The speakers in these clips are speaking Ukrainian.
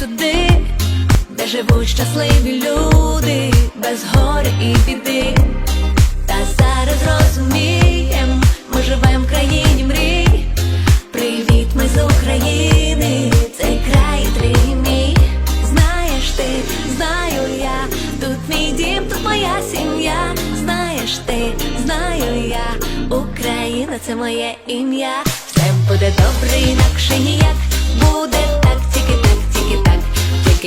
туди, де живуть щасливі люди, без горя і біди. Та зараз розумієм, ми живем в країні мрій. Привіт, ми з України, цей край твій мій. Знаєш ти, знаю я, тут мій дім, тут моя сім'я. Знаєш ти, знаю я, Україна це моє ім'я. Все буде добре, інакше ніяк. Буде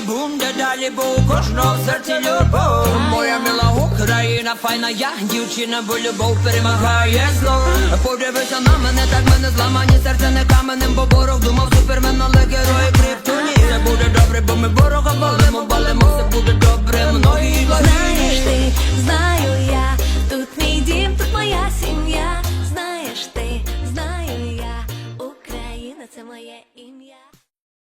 далі бум, де далі був кожного в серці любов. Моя мила Україна, файна я, дівчина, бо любов перемагає зло. Подивися на мене, так мене зламані, серце не каменем, бо боров думав супермен, але герої криптоні. Не буде добре, бо ми ворога болимо, болимо, все буде добре, многі Знаєш ти, знаю я, тут мій дім, тут моя сім'я. Знаєш ти, знаю я, Україна, це моє ім'я.